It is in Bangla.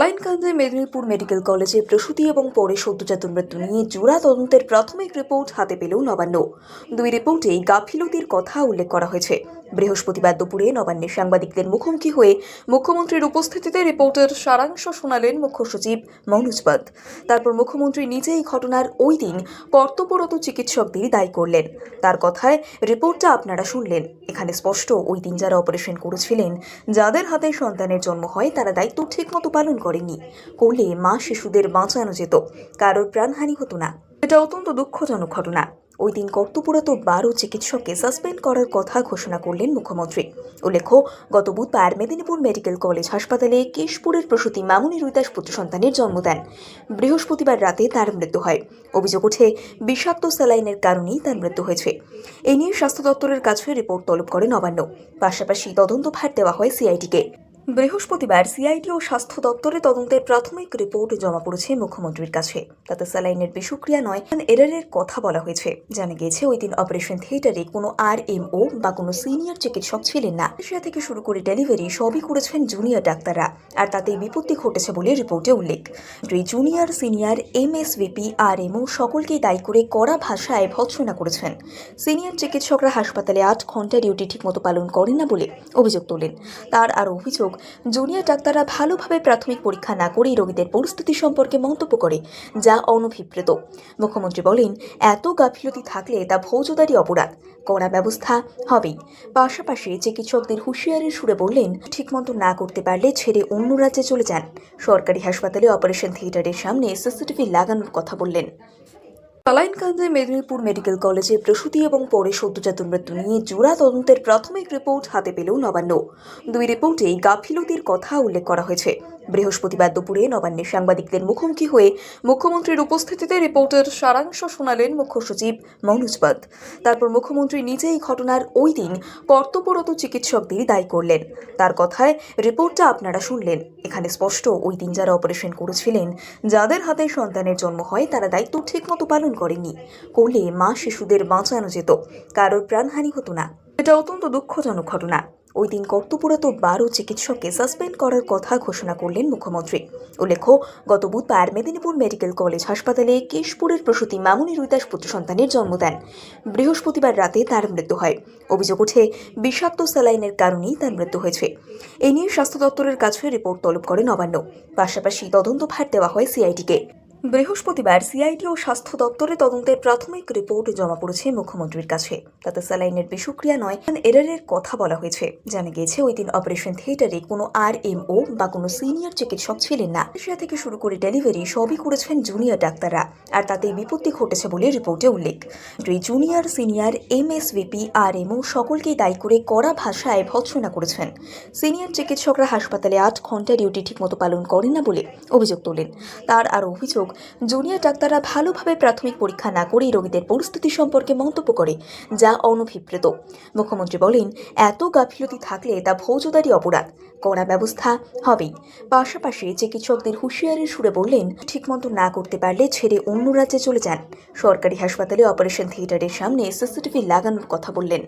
সালাইনকান্দে মেদিনীপুর মেডিকেল কলেজে প্রসূতি এবং পরে সদ্যজাত মৃত্যু নিয়ে জোড়া তদন্তের প্রাথমিক রিপোর্ট হাতে পেল নবান্ন। দুই রিপোর্টেই গাফিলতির কথা উল্লেখ করা হয়েছে। বৃহস্পতিবার দুপুরে নবান্নে সাংবাদিকদের মুখোমুখি হয়ে মুখ্যমন্ত্রীর উপস্থিতিতে রিপোর্টের সারাংশ শোনালেন মুখ্য সচিব মনোজ পাদ তারপর মুখ্যমন্ত্রী নিজেই ঘটনার ওই দিন কর্তব্যরত চিকিৎসকদের দায়ী করলেন। তার কথায় রিপোর্টটা আপনারা শুনলেন। এখানে স্পষ্ট, ওই দিন যারা অপারেশন করেছিলেন, যাদের হাতে সন্তানের জন্ম হয়, তারা দায়িত্ব ঠিকমতো পালন করেননি করলে মা শিশুদের বাঁচানো যেত, কারোর প্রাণহানি হতো না। এটা অত্যন্ত দুঃখজনক ঘটনা। ওই দিন কর্তব্যরত বারো চিকিৎসককে সাসপেন্ড করার কথা ঘোষণা করলেন মুখ্যমন্ত্রী। উল্লেখ্য, গত বুধবার মেদিনীপুর মেডিকেল কলেজ হাসপাতালে কেশপুরের প্রসূতি মামুনি রুইদাস পুত্র সন্তানের জন্ম দেন। বৃহস্পতিবার রাতে তার মৃত্যু হয়। অভিযোগ ওঠে, বিষাক্ত স্যালাইনের কারণেই তার মৃত্যু হয়েছে। এ নিয়ে স্বাস্থ্য দপ্তরের কাছে রিপোর্ট তলব করে নবান্ন। পাশাপাশি তদন্তভার দেওয়া হয় সিআইটিকে বৃহস্পতিবার সিআইডি ও স্বাস্থ্য দপ্তরে তদন্তের প্রাথমিক রিপোর্ট জমা পড়েছে মুখ্যমন্ত্রীর কাছে। তাতে স্যালাইনের বিষক্রিয়া নয়, এরারের কথা বলা হয়েছে। জানা গিয়েছে, ওই দিন অপারেশন থিয়েটারে কোনো আর এমও বা কোনো সিনিয়র চিকিৎসক ছিলেন না। এশিয়া থেকে শুরু করে ডেলিভারি সবই করেছেন জুনিয়র ডাক্তাররা। আর তাতেই বিপত্তি ঘটেছে বলে রিপোর্টে উল্লেখ। জুনিয়র সিনিয়র এমএসভিপি আর এমও সকলকেই দায়ী করে কড়া ভাষায় ভৎসনা করেছেন। সিনিয়র চিকিৎসকরা হাসপাতালে আট ঘণ্টা ডিউটি ঠিকমতো পালন করেন না বলে অভিযোগ তোলেন। তার আর অভিযোগ জুনিয়র ডাক্তাররা ভালোভাবে প্রাথমিক পরীক্ষা না করেই রোগীদের পরিস্থিতি সম্পর্কে মন্তব্য করে, যা অনভিপ্রেত। মুখ্যমন্ত্রী বলেন, এত গাফিলতি থাকলে তা ফৌজদারি অপরাধ। কড়া ব্যবস্থা হবেই। পাশাপাশি চিকিৎসকদের হুঁশিয়ারির সুরে বললেন, ঠিকমতো না করতে পারলে ছেড়ে অন্য রাজ্যে চলে যান। সরকারি হাসপাতালে অপারেশন থিয়েটারের সামনে সিসিটিভি লাগানোর কথা বললেন। কালাইনকান্দে মেদিনীপুর মেডিকেল কলেজে প্রসূতি এবং পরে সদ্যজাত মৃত্যু নিয়ে জোড়া তদন্তের প্রাথমিক রিপোর্ট হাতে পেলেও নবান্ন। দুই রিপোর্টেই গাফিলতির কথা উল্লেখ করা হয়েছে। বৃহস্পতিবার দুপুরে নবান্নে সাংবাদিকদের মুখোমুখি হয়ে মুখ্যমন্ত্রীর উপস্থিতিতে রিপোর্টের সারাংশ শোনালেন মুখ্য সচিব মনোজ পাদ তারপর মুখ্যমন্ত্রী নিজেই ঘটনার ওই দিন কর্তব্যরত চিকিৎসকদের দায়ী করলেন। তার কথায় রিপোর্টটা আপনারা শুনলেন। এখানে স্পষ্ট ওই দিন যারা অপারেশন করেছিলেন, যাদের হাতে সন্তানের জন্ম হয়, তারা দায়িত্ব ঠিকমতো পালন করেনি করলে মা শিশুদের বাঁচানো যেত, কারোর প্রাণহানি হতো না। এটা অত্যন্ত দুঃখজনক ঘটনা। ওই দিন কর্তব্যরত বারো চিকিৎসককে সাসপেন্ড করার কথা ঘোষণা করলেন মুখ্যমন্ত্রী। উল্লেখ্য, গত বুধবার মেদিনীপুর মেডিকেল কলেজ হাসপাতালে কেশপুরের প্রসূতি মামুনি রুইদাস পুত্র সন্তানের জন্ম দেন। বৃহস্পতিবার রাতে তার মৃত্যু হয়। অভিযোগ ওঠে, বিষাক্ত স্যালাইনের কারণেই তার মৃত্যু হয়েছে। এ নিয়ে স্বাস্থ্য দপ্তরের কাছে রিপোর্ট তলব করে নবান্ন। পাশাপাশি তদন্তভার দেওয়া হয় সিআইটিকে। বৃহস্পতিবার সিআইডি ও স্বাস্থ্য দপ্তরে তদন্তের প্রাথমিক রিপোর্ট জমা পড়েছে মুখ্যমন্ত্রীর কাছে। তাতে স্যালাইনের বিষক্রিয়া নয় এরারের কথা বলা হয়েছে। জানা গিয়েছে, ওই দিন অপারেশন থিয়েটারে কোনো আর এমও বা কোনো সিনিয়র চিকিৎসক ছিলেন না। এশিয়া থেকে শুরু করে ডেলিভারি সবই করেছেন জুনিয়র ডাক্তাররা, আর তাতেই বিপত্তি ঘটেছে বলে রিপোর্টে উল্লেখ। দুই জুনিয়র, সিনিয়র, এমএসভিপি আর এমও সকলকেই দায়ী করে কড়া ভাষায় ভৎসনা করেছেন। সিনিয়র চিকিৎসকরা হাসপাতালে আট ঘণ্টা ডিউটি ঠিকমতো পালন করেন না বলে অভিযোগ তোলেন। তার আর অভিযোগ জুনিয়র ডাক্তাররা ভালোভাবে প্রাথমিক পরীক্ষা না করেই রোগীদের পরিস্থিতি সম্পর্কে মন্তব্য করে, যা অনভিপ্রেত। মুখ্যমন্ত্রী বলেন, এত গাফিলতি থাকলে তা ফৌজদারি অপরাধ। কড়া ব্যবস্থা হবেই। পাশাপাশি চিকিৎসকদের হুঁশিয়ারির সুরে বললেন, ঠিকমতো না করতে পারলে ছেড়ে অন্য রাজ্যে চলে যান। সরকারি হাসপাতালে অপারেশন থিয়েটারের সামনে সিসিটিভি লাগানোর কথা বললেন।